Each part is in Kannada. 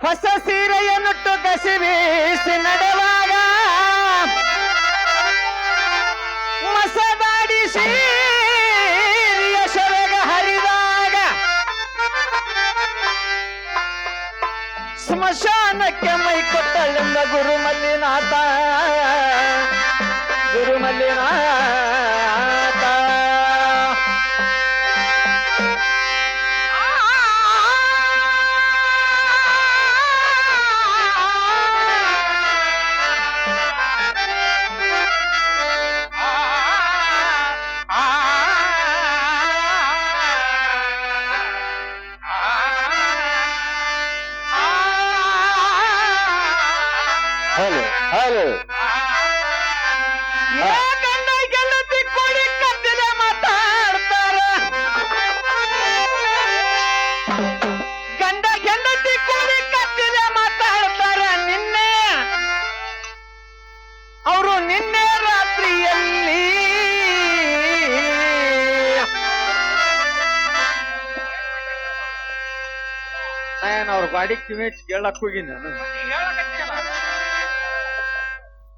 ಹೊಸ ಸೀರೆಯನ್ನುಟ್ಟು ಕಸಿ ಬೀಸಿ ನಡೆವಾಗ ಮಸದಾಡಿ ಸೀರಿಯ ಹರಿದಾಗ ಸ್ಮಶಾನಕ್ಕೆ ಮೈ ಕೊಟ್ಟಳೆಂದ ಗುರು ಅವ್ರ ಬಾಡಿ ಕಿವಿಚ್ ಕೇಳಕ್ ಹೋಗಿ ನಾನು.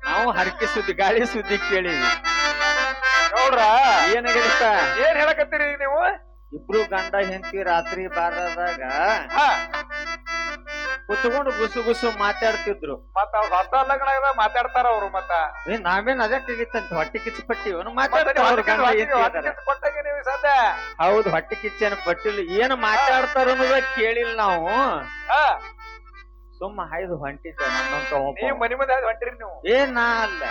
ನಾವು ಹರಕೆ ಸುದ್ದಿ ಗಾಳಿ ಸುದ್ದಿ ಕೇಳಿ. ನೋಡ್ರ ಏನಾಗಿರುತ್ತ? ಏನ್ ಹೇಳಕತ್ತೀರಿ ನೀವು? ಇಬ್ರು ಗಂಡ ಹೆಂಡತಿ ರಾತ್ರಿ ಬಾರದಾಗ ಕುತ್ಕೊಂಡು ಗುಸು ಗುಸು ಮಾತಾಡ್ತಿದ್ರು. ಮತ್ತ ಅವ್ರ ಹೊಸ ಲಗ್ನ ಮಾತಾಡ್ತಾರ ಅವ್ರು ಮತ್ತ. ಏ ನಾವೇನ್ ಅದಕ್ಕಾಗಿತ್ತಂತ ಹೊಟ್ಟೆ ಕಿಚ್ಚು ಪಟ್ಟಿವನು ಮತ್ತೆ ಮಾತಾಡ್ತಾರ. ಕೊಟ್ಟಾಗ ನೀವು ಸದ್ಯ? ಹೌದು ಹೊಟ್ಟೆ ಕಿಚ್ಚೇನು ಪಟ್ಟಿಲ್ಲ ಏನ್ ಮಾತಾಡ್ತಾರ ಅನ್ನೋದ ಕೇಳಿಲ್ಲ ನಾವು. ಸುಮ್ಮ ಹಾಯ್ದು ಹೊಂಟಿದ್ದೆ ನನ್ನಂತ ಮನಿ ಮುಂದೆ ಹೊಂಟಿರಿ ನೀವು. ಏ ನಾ ಅಲ್ಲ.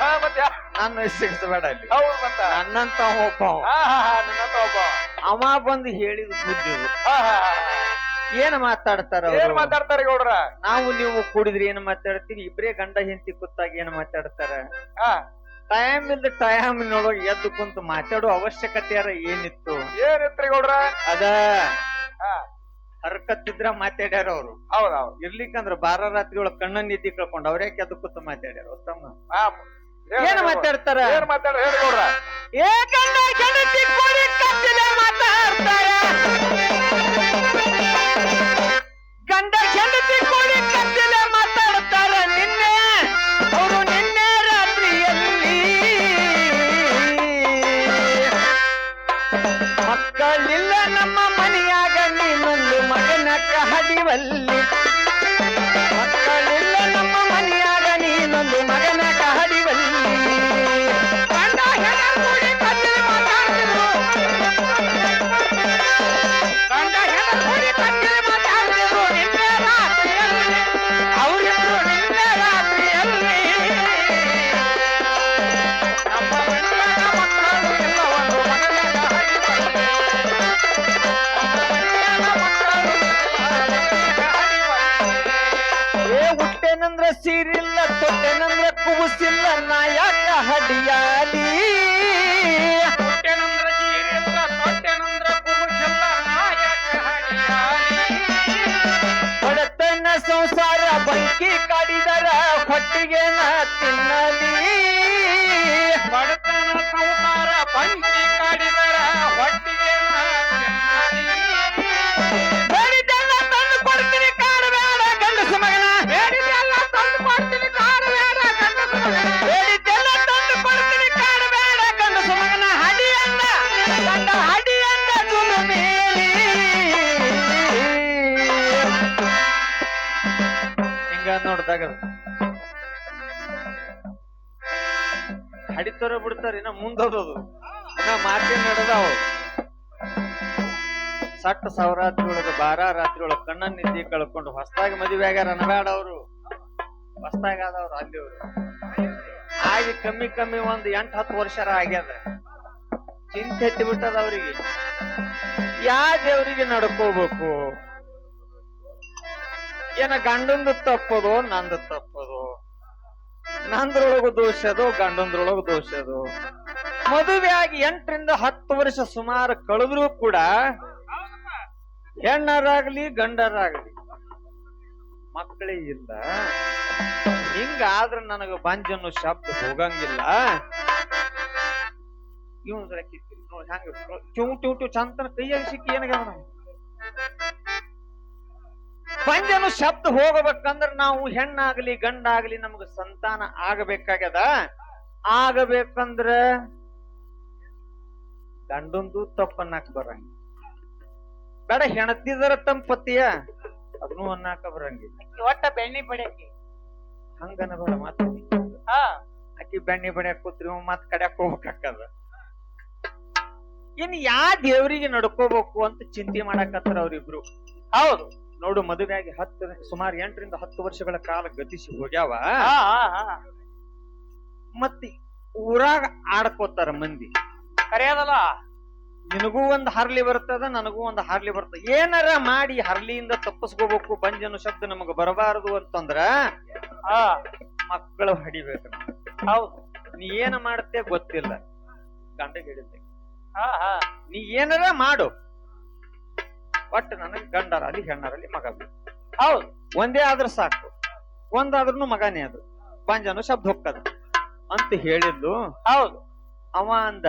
ನನ್ನ ಸಿಗಿಸ್ಬೇಡ ಅಲ್ಲಿ. ಹೌದು ಮತ್ತ. ನನ್ನಂತ ಒಬ್ಬ ನಿನ್ನಂತ ಒಬ್ಬ ಅವ ಬಂದು ಹೇಳಿದ ಸುದ್ದಿ. ಏನ್ ಮಾತಾಡ್ತಾರ ಏನ್? ಮಾತಾಡ್ತಾರ ಗೌಡ್ರ? ನಾವು ನೀವು ಕೂಡಿದ್ರಿ ಏನ್ ಮಾತಾಡ್ತೀವಿ ಇಬ್ರೇ ಗಂಡ ಹೆಂಡತಿ ಕೂತಾಗ ಏನ್ ಮಾತಾಡ್ತಾರ? ಟೈಮ್ ಇಲ್ದ ಟೈಮ್ ನೋಡೋ ಎದ್ದು ಕುಂತು ಮಾತಾಡೋ ಅವಶ್ಯಕತೆ ಏನಿತ್ತು? ಏನಿತ್ರಿ ಗೌಡ್ರ? ಅದ ಹರ್ಕತ್ತಿದ್ರ ಮಾತಾಡ್ಯಾರ ಅವ್ರು. ಹೌದ್ ಹೌದ್ ಇರ್ಲಿಕ್ಕಂದ್ರ ಬಾರ ರಾತ್ರಿ ಒಳಗ್ ಕಣ್ಣ ನಿದ್ದಿ ಕಳ್ಕೊಂಡ್ ಅವ್ರೇ ಎದ್ದು ಕೂತು ಮಾತಾಡ್ಯಾರ ಏನ್ ಮಾತಾಡ್ತಾರ? ಏನ್ ಮಾತಾಡ ಹೇಳಿ ಗೌಡ್ರ. ಏ ಬಂಕಿ ಕಡಿದರ ಹೊಟ್ಟಿಗೆ ತಿನ್ನಲಿ. ಬಡತನ ಸಂಸಾರ ಪಂಚಿ ಹಡಿತಾರ ಬಿಡ್ತಾರ, ಇನ್ನ ಮುಂದೋದದು. ಇನ್ನ ಮಾತೇನ್ ನಡೆದಾವ ಸಟ್ಟ ಸಾವಿರಾತ್ರಿ ಒಳಗ ಬಾರ ರಾತ್ರಿ ಒಳಗ ಕಣ್ಣ ನಿದ್ದೆ ಕಳ್ಕೊಂಡು ಹೊಸದಾಗಿ ಮದುವೆ ಆಗ್ಯಾರ, ಅನಬೇಡ ಅವರು. ಹೊಸ್ತಾಗ ಆದವ್ರು ಅಲ್ಲಿ ಅವ್ರು. ಆಗಿ ಕಮ್ಮಿ ಕಮ್ಮಿ ಒಂದ್ ಎಂಟ್ ಹತ್ತು ವರ್ಷರ ಆಗ್ಯದ. ಚಿಂತೆ ಎತ್ತಿ ಬಿಟ್ಟದ ಅವ್ರಿಗೆ. ಯಾ ದೇವ್ರಿಗೆ ನಡ್ಕೋಬೇಕು? ಏನ ಗಂಡಂದು ತಪ್ಪದೋ, ನಂದು ತಪ್ಪದು? ನಂದ್ರೊಳಗು ದೋಷದು ಗಂಡಂದ್ರೊಳಗು ದೋಷದು ಮದುವೆ ಆಗಿ ಎಂಟರಿಂದ ಹತ್ತು ವರ್ಷ ಸುಮಾರು ಕಳೆದ್ರೂ ಕೂಡ ಹೆಣ್ಣರಾಗ್ಲಿ, ಗಂಡರಾಗ್ಲಿ, ಮಕ್ಕಳೇ ಇಲ್ಲ. ಹಿಂಗಾದ್ರೆ ನನಗ ಬಂಜ್ ಅನ್ನೋ ಶಬ್ದ ಹೋಗಂಗಿಲ್ಲ. ಇವನ್ ನೋಡಿ ಹಂಗ ಚೂ ಚೂ ಚಂತನ ಕೈಯಾಗ ಸಿಕ್ಕಿ ನಾವು ಪಂಜನು ಶಬ್ದ ಹೋಗಬೇಕಂದ್ರ ನಾವು ಹೆಣ್ಣಾಗ್ಲಿ ಗಂಡಾಗ್ಲಿ ನಮ್ಗ ಸಂತಾನ ಆಗಬೇಕಾಗ್ಯದ? ಆಗಬೇಕಂದ್ರ ಗಂಡಂದು ತಪ್ಪನ್ನಾಕ ಬರಂಗ ಬೇಡ ಹೆಣತಿದರ ತಂಪತಿಯ ಅದನ್ನು ಅನ್ನಾಕ ಬರಂಗಿಲ್ಲ. ಒಟ್ಟ ಬೆಣ್ಣಿ ಬಡಿಯಕ್ಕೆ ಹಂಗನ ಬರ ಮಾತು. ಹಾ. ಆಕಿ ಬೆಣ್ಣೆ ಬಡಿಯಾಕ ಕೂತ್ರಿ ಮತ್ ಕಡ್ಯಾಕ್ ಹೋಗ್ಬೇಕಾಕದ ಇನ್ ಯಾ ದೇವ್ರಿಗೆ ನಡ್ಕೋಬೇಕು ಅಂತ ಚಿಂತೆ ಮಾಡಾಕತ್ತಾರ ಅವ್ರಿಬ್ರು? ಹೌದು. ನೋಡು ಮದುವೆಯಾಗಿ ಹತ್ತು ಸುಮಾರು ಎಂಟರಿಂದ ಹತ್ತು ವರ್ಷಗಳ ಕಾಲ ಗತಿಸಿ ಹೋಗ್ಯಾವ. ಮತ್ತಿ ಊರಾಗ ಆಡ್ಕೋತಾರ ಮಂದಿ. ಕರೆಯದಲ್ಲ? ನಿನಗೂ ಒಂದ್ ಹರ್ಲಿ ಬರ್ತದ ನನಗೂ ಒಂದ್ ಹರ್ಲಿ ಬರ್ತದ. ಏನಾರ ಮಾಡಿ ಹರ್ಲಿಯಿಂದ ತಪ್ಪಿಸ್ಕೋಬೇಕು ಬಂಜನು ಶಬ್ದ ನಮಗ ಬರಬಾರದು ಅಂತಂದ್ರ ಆ ಮಕ್ಕಳು ಹಡಿಬೇಕು. ಹೌದು. ನೀ ಏನ ಮಾಡುತ್ತೆ ಗೊತ್ತಿಲ್ಲ. ಗಂಡ ಹೇಳಿದ್ದೆ. ಹಾ ಹಾ. ನೀ ಏನಾರ ಮಾಡು. ಒಟ್ಟು ನನಗೆ ಗಂಡರಲ್ಲಿ ಹೆಣ್ಣರಲ್ಲಿ ಮಗ ಹೌದು ಒಂದೇ ಆದ್ರೆ ಸಾಕು. ಒಂದಾದ್ರೂ ಮಗನೇ ಅದು. ಬಂಜನು ಶಬ್ದ ಹೊಕ್ಕದ. ಅಂತ ಹೇಳಿದ್ಲು ಹೌದು. ಅವ ಅಂದ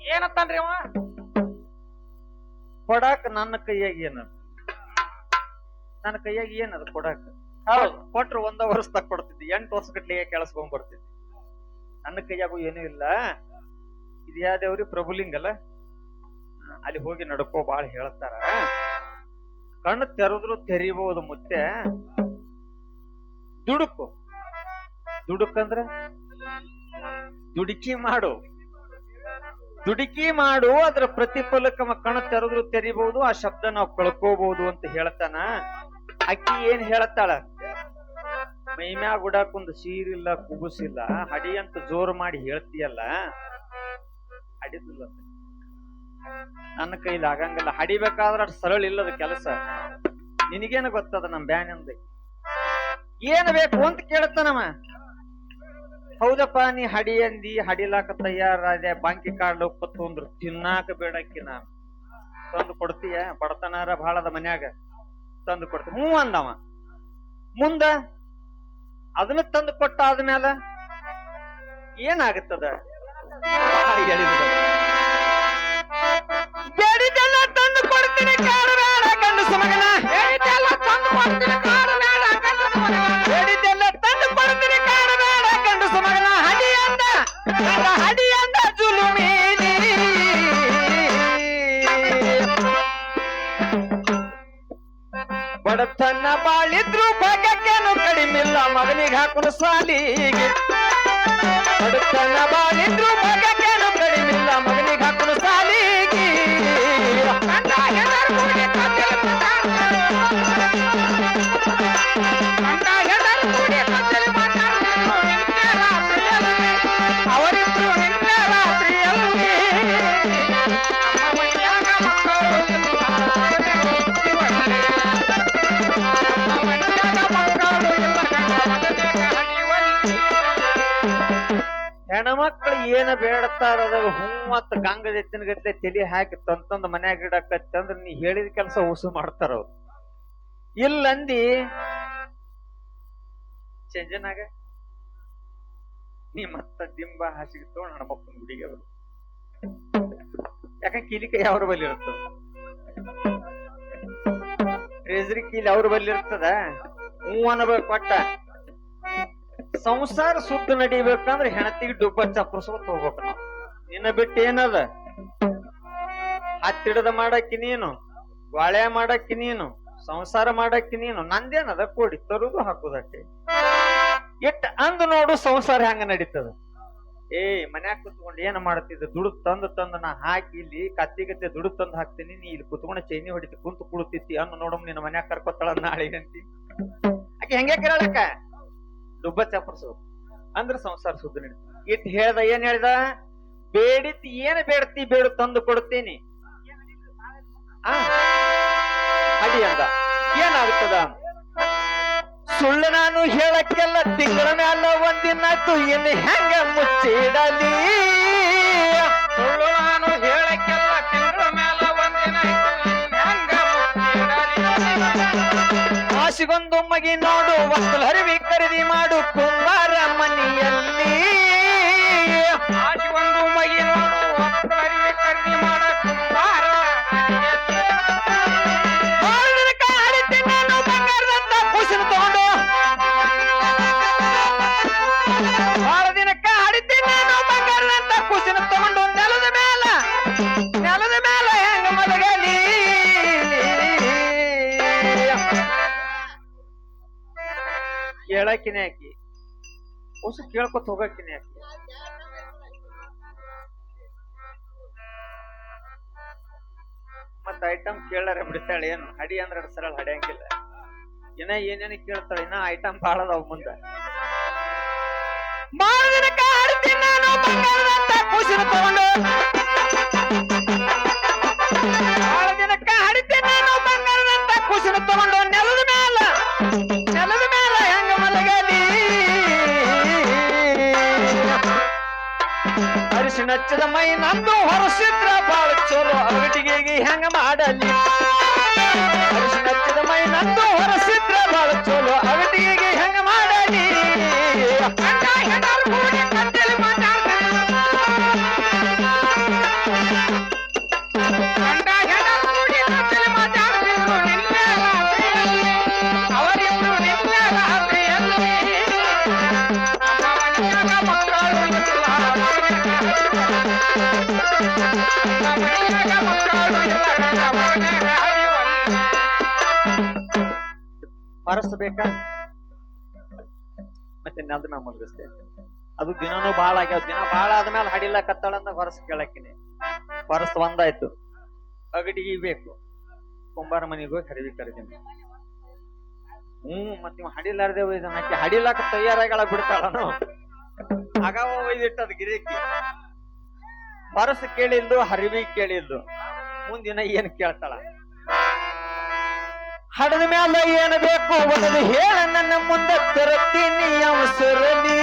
ಏನತ್ತಾನ್ರಿ ಅವ? ಕೊಡಾಕ ನನ್ನ ಕೈಯಾಗ ಏನದು? ನನ್ನ ಕೈಯಾಗ ಏನದು ಕೊಡಾಕ? ಹೌದು. ಕೊಟ್ರ ಒಂದ ವರ್ಷ ತಕ್ ಕೊಡ್ತಿದ್ದೆ ಎಂಟು ವರ್ಷ ಕೆಳಸ್ಕೊಂಡ್ ಬರ್ತಿದ್ದಿ. ನನ್ನ ಕೈಯಾಗೂ ಏನೂ ಇಲ್ಲ. ಇದ್ಯಾದೇವ್ರಿ ಪ್ರಭುಲಿಂಗಲ್ಲ ಅಲ್ಲಿ ಹೋಗಿ ನಡ್ಕೋ ಬಾಳ ಹೇಳ್ತಾರ. ಕಣ್ಣು ತೆರೆದ್ರು ತೆರಿಬಹುದು ಮುತ್ತೆ. ದುಡುಕು. ದುಡುಕಂದ್ರ? ದುಡುಕಿ ಮಾಡು. ದುಡುಕಿ ಮಾಡು, ಅದ್ರ ಪ್ರತಿಫಲಕ ಕಣ್ಣು ತೆರೆದ್ರು ತೆರಿಬಹುದು ಆ ಶಬ್ದ ನಾವು ಕಳ್ಕೋಬಹುದು ಅಂತ ಹೇಳ್ತಾನ. ಅಕ್ಕಿ ಏನ್ ಹೇಳತ್ತಾಳ ಮೈಮ್ಯಾಗ ಉಡಾಕೊಂದು ಸೀರಿಲ್ಲ, ಕುಗುಸಿಲ್ಲ. ಹಡಿ ಅಂತ ಜೋರು ಮಾಡಿ ಹೇಳ್ತೀಯಲ್ಲ? ಹಡಿದಿಲ್ಲ ಅದು. ನನ್ನ ಕೈಲಿ ಆಗಂಗಿಲ್ಲ. ಹಡಿಬೇಕಾದ್ರ ಅಷ್ಟು ಸರಳ ಇಲ್ಲದ ಕೆಲಸ. ನಿನಗೇನು ಗೊತ್ತದ ನಮ್ ಬ್ಯಾನ್ ಅಂದ ಏನ್ ಬೇಕು ಅಂತ ಕೇಳ್ತಾನವ ಹೌದಪ್ಪ, ನೀ ಹಡಿ ಅಂದಿ, ಹಡಿಲಾಕ ತಯಾರಾದೆ, ಬಾಂಕಿ ಕಾರ್ಡ್ ಅಂದ್ರು ತಿನ್ನಾಕ ಬೇಡಕ್ಕಿ ನಾನು ತಂದು ಕೊಡ್ತೀಯ? ಬಡತನಾರ ಬಹಳದ ಮನ್ಯಾಗ. ತಂದು ಕೊಡ್ತೀವಿ ಹ್ಞೂ ಅಂದವ. ಮುಂದ ಅದನ್ನ ತಂದು ಕೊಟ್ಟ ಆದ್ಮೇಲೆ ಏನಾಗುತ್ತದ? ಬೇಡಿದ್ದೆಲ್ಲ ತಂದು ಕೊಡ್ತೀನಿ ಕಾಡಬೇಡ ಗಂಡಸು ಮಗನ ಹೇಳಿದ್ದೆಲ್ಲ ತಂದು ಕೊಡ್ತೀನಿ ಕಾಡು ಬೇಡ ಗಂಡನ ಮಗನ. ಬೇಡಿದ್ದೆಲ್ಲ ತಂದು ಕೊಡ್ತೀನಿ ಕಾಡಬೇಡ ಗಂಡಸು ಮಗನ ಹಡಿ ಅಂದ. ನನ್ನ ಹಡಿ ಅಂದ ಜುಲುಮೀನಿ ಬಡತನ ಬಾಳಿದ್ರು ಭಾಗ್ಯಕ್ಕೇನು ಕಡಿಮಿಲ್ಲ ಮಗನಿಗೆ ಹಾಕೊಂಡು ಸಾಲಿಗೆ. ಬಡತನ ಬಾಳಿದ್ರು ಭಾಗ್ಯಕ್ಕೇನು ಹೆಣ್ಮಕ್ಳು ಏನ ಬೇಡತಾರ ಅದಾಗ ಗಂಗದ ಎತ್ತಿನ ತಲೆ ತಲಿ ಹಾಕಿ ತಂತಂದ ಮನ್ಯಾಗ ಇಡಕತ್ತಂದ್ರ ನೀ ಹೇಳಿದ ಕೆಲಸ ಉಸು ಮಾಡ್ತಾರ ಅವ್ರು. ಇಲ್ಲಂದಿ, ಚಂಜನಾಗ, ನೀ ಮತ್ತ ದಿಂಬ ಹಾಸಿಗೆ ತಗೊಂಡ್ ಹಣಮಪ್ಪನ ಗುಡಿಗೆ ಅವರು ಯಾಕ ಕೀಲಿ ಕೈ ಅವ್ರ ಬಲ್ಲಿ ಇರ್ತದ? ಟ್ರೆಜರಿ ಕೀಲಿ ಅವ್ರ ಬಲ್ಲಿ ಇರ್ತದ? ಹೂ ಅನ್ಬೇಕು ಒಟ್ಟ. ಸಂಸಾರ ಸುದ್ದ ನಡಿಬೇಕಂದ್ರ ಹೆಣತಿಗೆ ಡುಬ್ಬ ಚಪ್ಪರ್ಸ್ಕೊತ ಹೋಗ್ಬೇಕು ನಾವು. ನಿನ್ನ ಬಿಟ್ಟು ಏನದ? ಹತ್ತಿಡದ ಮಾಡಕ್ಕಿ ನೀನು ಬಾಳೆ ಮಾಡಕ್ಕಿ ನೀನು, ಸಂಸಾರ ಮಾಡಕ್ಕಿ ನೀನು, ನಂದೇನದ? ಕೊಡಿ ತರುದು ಹಾಕುದಕ್ಕೆ. ಇಟ್ಟ ಅಂದ್ ನೋಡು ಸಂಸಾರ ಹೆಂಗ ನಡೀತದ. ಏ, ಮನ್ಯಾಗ ಕುತ್ಕೊಂಡು ಏನ್ ಮಾಡ್ತಿದ್ದೆ? ದುಡ್ಡು ತಂದು ತಂದು ನಾ ಹಾಕಿ ಇಲ್ಲಿ ಕತ್ತಿಗತ್ತೆ ದುಡ್ಡು ತಂದು ಹಾಕ್ತೀನಿ. ನೀ ಇಲ್ಲಿ ಕುತ್ಕೊಂಡು ಚೈನಿ ಹೊಡಿತಿ ಕುಂತು ಕುಳಿತಿತ್ತಿ ಅನ್ನು ನೋಡಮ್ ನಿನ್ನ ಮನ್ಯಾಗ ಕರ್ಕೊತಾಳ ನಾಳೆ ಅಂತಿ ಆಕೆ ಹೆಂಗೆ ಕೇಳಕ್ಕ ಡುಬ್ಬ ಚಾಪರ್ಸು ಅಂದ್ರ ಸಂಸಾರ ಸುದ್ದಿ ನಡೀತು ಇಟ್ ಹೇಳ್ದ, ಏನ್ ಹೇಳ್ದ? ಬೇಡಿತ್ ಏನ್ ಬೇಡ್ತಿ ಬೇಡು ತಂದು ಕೊಡ್ತೀನಿ ಅಡಿ ಅಂದ. ಏನಾಗುತ್ತದ? ಸುಳ್ಳು ನಾನು ಹೇಳಕ್ಕೆಲ್ಲ ತಿಂಗಳ ಮ್ಯಾಲ ಒಂದಿನ ಇನ್ನು ಹೆಂಗ ಮುಚ್ಚಿಡಲಿ? ಮುಚ್ಚಿಡಲಿ? ಆಶಿಗೊಂದು ಮಗಿ ನೋಡು ವಸ್ತು ಹರಿವಿ ಖರೀದಿ ಮಾಡು ಕುಂಬಾರ ಮನೆಯಲ್ಲಿ ಕೇಳಕಿನೇ ಆಕಿ. ಹೊಸ ಕೇಳ್ಕೊತ ಹೋಗಕಿನೇ ಆಕಿ. ಮತ್ತ ಐಟಮ್ ಕೇಳಾರೆ ಬಿಡ್ತಾಳೆ ಏನು? ಹಡಿ ಅಂದ್ರೆ ಸರಳ ಹಡಿಯಂಗಿಲ್ಲ ಇನ್ನ ಏನೇನು ಕೇಳ್ತಾಳೆ, ಇನ್ನ ಐಟಮ್ ಭಾಳ ಅದಾವ ಮುಂದ. ಮೈ ನಂದು ಹೊರಸಿದ್ರ ಬಾಳ ಚಲೋ. ಅಗಟಿಗೆ ಹೆಂಗ ಮಾಡಲಿ? ಮೈ ನಂದು ಹೊರಸಿದ್ರ ಬಾಳ ಚಲೋ. ಅಗಟಿಗೆ ಹೆಂಗ ಹೊರಸ್ಬೇಕಾ ಮತ್ತೆ ನೆಲದ ಮ್ಯಾಲ ಮಲಗಿಸ್ತೇನೆ ಅದು ದಿನನೂ ಬಾಳ ಆಗ್ಯಾವ. ದಿನ ಬಾಳ ಆದ್ಮೇಲೆ ಹಡಿಲ ಕತ್ತಳನ್ನ ಹೊರಸ್ ಕೇಳಕ್ಕಿನಿ ಹೊರಸ್ ಒಂದಾಯ್ತು. ಅಗಡಿಗೆ ಬೇಕು. ಕುಂಬಾರ ಮನೆಗೆ ಹೋಗಿ ಹರಿವಿ ಕರೆದಿನಿ. ಹ್ಮ್ ಮತ್ತೆ ನೀವು ಹಡಿಲಾರ್ದೆ ಒಯ್ದ ಹಾಕಿ. ಹಡಿಲಾಕ ತಯಾರಾಗಳ ಬಿಡ್ತಾಳನು. ಆಗಾವ ಒಯ್ದಿಟ್ಟದ ಗಿರಿಕಿ. ಹೊರಸ್ ಕೇಳಿದ್ದು, ಹರಿವಿ ಕೇಳಿದ್ದು. ಮುಂದಿನ ಏನ್ ಕೇಳ್ತಾಳ? ಹಡದ ಮ್ಯಾಲ ಏನ್ ಬೇಕು ಒಡದು ಹೇಳ, ನನ್ನ ಮುಂದೆ ತರತೀನಿ ಅವಸರಲಿ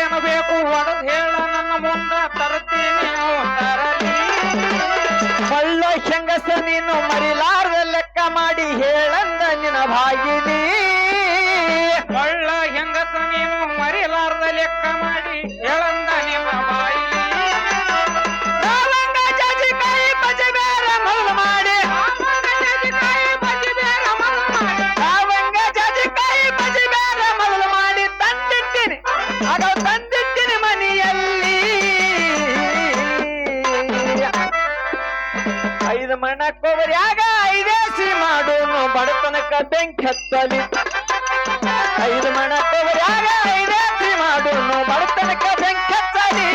ಏನು ಬೇಕು ಒಡದ್ ಹೇಳ, ನನ್ನ ಮುಂದ ತರ್ತೀನಿ ಅವ್ ತರಲಿ ಮಳ್ಳ ಹೆಂಗಸ ನೀನು ಮರಿಲಾರ್ದ ಲೆಕ್ಕ ಮಾಡಿ ಹೇಳಂದ ನಿನ ಭಾಗಿನಿ ಒಳ್ಳ ಬೆಂಕಿ ಹತ್ತಲಿ ಐದು ಮಣ ಕೊಬ್ಬರಿಯಾಗ ಐದೇಸಿ ಮಾಡೋನು ಬಡತನಕ ಬೆಂಕಿ ಹತ್ತಲಿ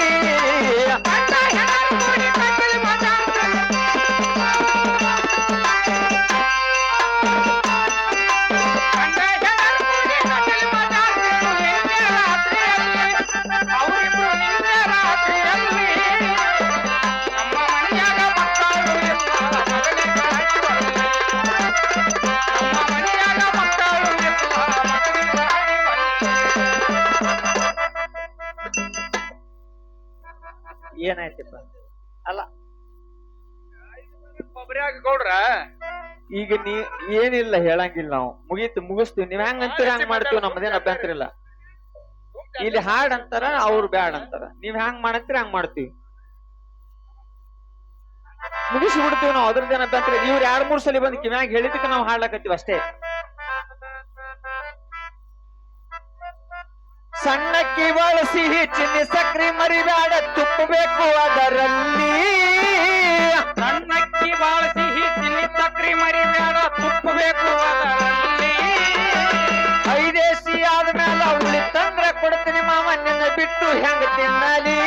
ಈಗ ನೀ ಏನಿಲ್ಲ ಹೇಳಂಗಿಲ್ಲ ನಾವು. ಮುಗೀತು ಮುಗಿಸ್ತೀವಿ. ನೀವ್ ಹೆಂಗ್ ಅಂತೀರ ಹಂಗ್ ಮಾಡ್ತೀವಿ ನಮ್ಮದೇನ್ ಅಭ್ಯಂತರ ಇಲ್ಲ. ಇಲ್ಲಿ ಹಾಡ್ ಅಂತಾರ ಅವ್ರು ಬ್ಯಾಡ್ ಅಂತಾರ. ನೀವ್ ಹೆಂಗ್ ಮಾಡಂತೀರ ಹಂಗ್ ಮಾಡ್ತೀವಿ. ಮುಗಿಸಿ ಬಿಡ್ತೀವಿ ನಾವು ಅದ್ರದ್ದೇನ ಅಭ್ಯಂತರ ಇಲ್ಲ. ಇವ್ರು ಎರಡ್ ಮೂರ್ ಸಲ ಬಂದ್ ಕಿವ್ಯಾಗ ಹೇಳಿದಕ್ಕೆ ನಾವು ಹಾಡ್ಲಾಕತ್ತೀವಿ ಅಷ್ಟೇ. ಸಣ್ಣ ಕಿವಳ ಸಿಹಿ ಚಿನ್ನಿ ಸಕ್ರಿ ಮರಿ ಬ್ಯಾಡ ತುಪ್ಪಬೇಕು ಅದರಲ್ಲಿ. ಸಣ್ಣ ತಿನ್ನಿ ಸಕ್ರಿ ಮರಿ ಬೇಡ ತುಪ್ಪ ಬೇಕು ಐದೇಸಿ ಆದ್ಮೇಲ ಉಳಿತಂದ್ರ ಕೊಡ್ತೀನಿ ಮಾವ ನಿನ್ನ ಬಿಟ್ಟು ಹೆಂಗ ತಿನ್ನಲಿ?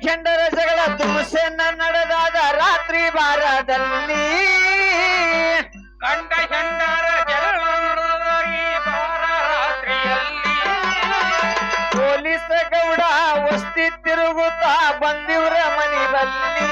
ಹೆಂಡರ ಜಗಳ ತುಮಸೆನ್ನ ನಡೆದಾದ ರಾತ್ರಿ ಬಾರದಲ್ಲಿ ಗಂಡ ಹೆಂಡರ ಜಗಳ ನಡೆದರಿ ಬಾರ ರಾತ್ರಿಯಲ್ಲಿ. ಪೊಲೀಸ ಗೌಡ ವಸ್ತಿ ತಿರುಗುತ್ತಾ ಬಂದಿವ್ರ ಮನಿ ಬಲ್ಲಿ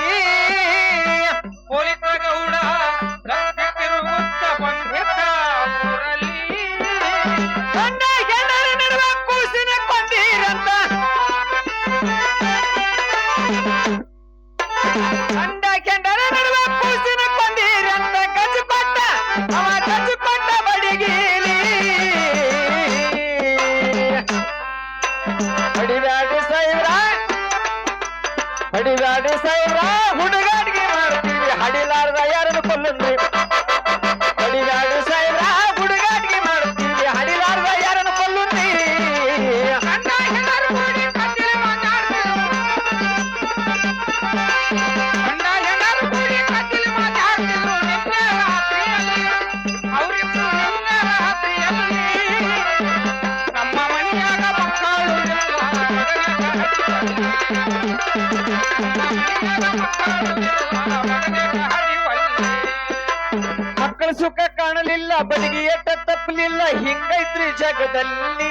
ಮಕ್ಕಳ ಸುಖ ಕಾಣಲಿಲ್ಲ ಬದಿಗೆ ಎಟ್ಟ ತಪ್ಪಲಿಲ್ಲ, ಹಿಂಗೈತ್ರಿ ಜಗದಲ್ಲಿ.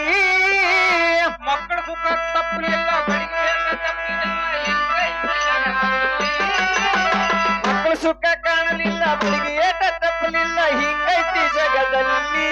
ಮಕ್ಕಳ ಸುಖ ತಪ್ಪಲಿಲ್ಲ ಬಡಿಗೆ ಮಕ್ಕಳ ಸುಖ ಕಾಣಲಿಲ್ಲ ಬದಿಗೆ ಎಟ್ಟ ತಪ್ಪಲಿಲ್ಲ ಹಿಂಗೈತಿ ಜಗದಲ್ಲಿ.